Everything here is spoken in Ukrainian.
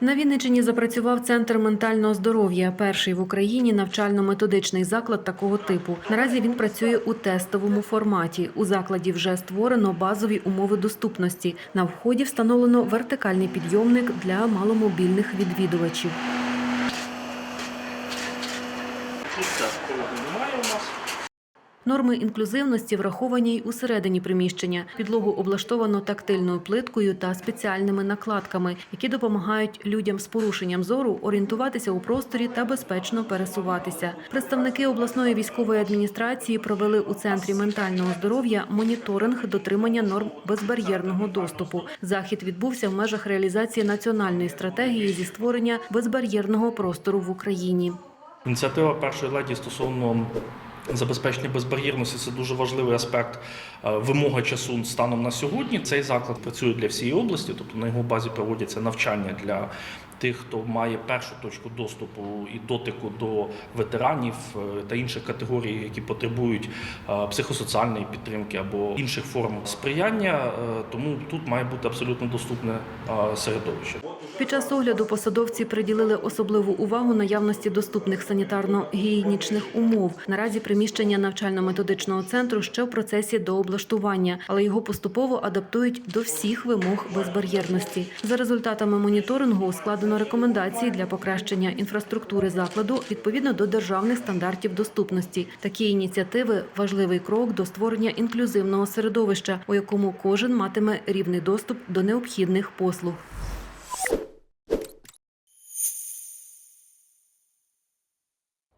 На Вінниччині запрацював центр ментального здоров'я, перший в Україні навчально-методичний заклад такого типу. Наразі він працює у тестовому форматі. У закладі вже створено базові умови доступності. На вході встановлено вертикальний підйомник для маломобільних відвідувачів. Тут немає у нас. Норми інклюзивності враховані й усередині приміщення. Підлогу облаштовано тактильною плиткою та спеціальними накладками, які допомагають людям з порушенням зору орієнтуватися у просторі та безпечно пересуватися. Представники обласної військової адміністрації провели у центрі ментального здоров'я моніторинг дотримання норм безбар'єрного доступу. Захід відбувся в межах реалізації національної стратегії зі створення безбар'єрного простору в Україні. Ініціатива першої леді стосовно забезпечення безбар'єрності це дуже важливий аспект вимоги вимога часу станом на сьогодні. Цей заклад працює для всієї області, тобто на його базі проводяться навчання для тих, хто має першу точку доступу і дотику до ветеранів е, та інших категорій, які потребують е, психосоціальної підтримки або інших форм сприяння. Е, Тому тут має бути абсолютно доступне середовище. Під час огляду посадовці приділили особливу увагу наявності доступних санітарно-гігієнічних умов. Наразі приміщення навчально-методичного центру ще в процесі дооблаштування, але його поступово адаптують до всіх вимог безбар'єрності. За результатами моніторингу складено рекомендації для покращення інфраструктури закладу відповідно до державних стандартів доступності. Такі ініціативи важливий крок до створення інклюзивного середовища, у якому кожен матиме рівний доступ до необхідних послуг.